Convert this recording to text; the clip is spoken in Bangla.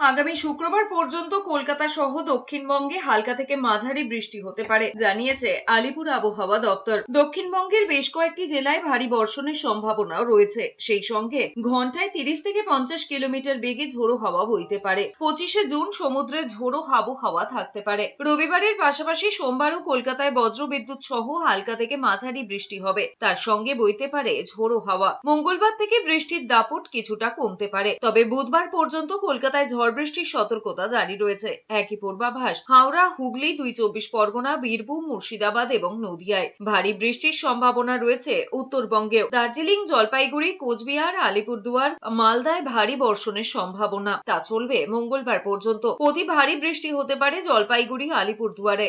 আগামী শুক্রবার পর্যন্ত কলকাতা সহ দক্ষিণবঙ্গে হালকা থেকে মাঝারি বৃষ্টি হতে পারে, জানিয়েছে আলিপুর আবহাওয়া দপ্তর। দক্ষিণবঙ্গের বেশ কয়েকটি জেলায় ভারী বর্ষণের সম্ভাবনাও রয়েছে। সেই সঙ্গে ঘন্টায় তিরিশ থেকে পঞ্চাশ কিলোমিটার বেগে ঝোড়ো হাওয়া বইতে পারে। পঁচিশে জুন সমুদ্রে ঝোড়ো আবহাওয়া থাকতে পারে। রবিবারের পাশাপাশি সোমবারও কলকাতায় বজ্রবিদ্যুৎ সহ হালকা থেকে মাঝারি বৃষ্টি হবে। তার সঙ্গে বইতে পারে ঝোড়ো হাওয়া। মঙ্গলবার থেকে বৃষ্টির দাপট কিছুটা কমতে পারে। তবে বুধবার পর্যন্ত কলকাতায় ঝড় বৃষ্টির সতর্কতা জারি রয়েছে। একই পূর্বাভাস, হাওড়া, হুগলি, দুই চব্বিশ পরগনা, বীরভূম, মুর্শিদাবাদ এবং নদিয়ায়। ভারী বৃষ্টির সম্ভাবনা রয়েছে উত্তরবঙ্গেও। দার্জিলিং, জলপাইগুড়ি, কোচবিহার, আলিপুরদুয়ার, মালদায় ভারী বর্ষণের সম্ভাবনা। তা চলবে মঙ্গলবার পর্যন্ত। অতি ভারী বৃষ্টি হতে পারে জলপাইগুড়ি, আলিপুরদুয়ারে।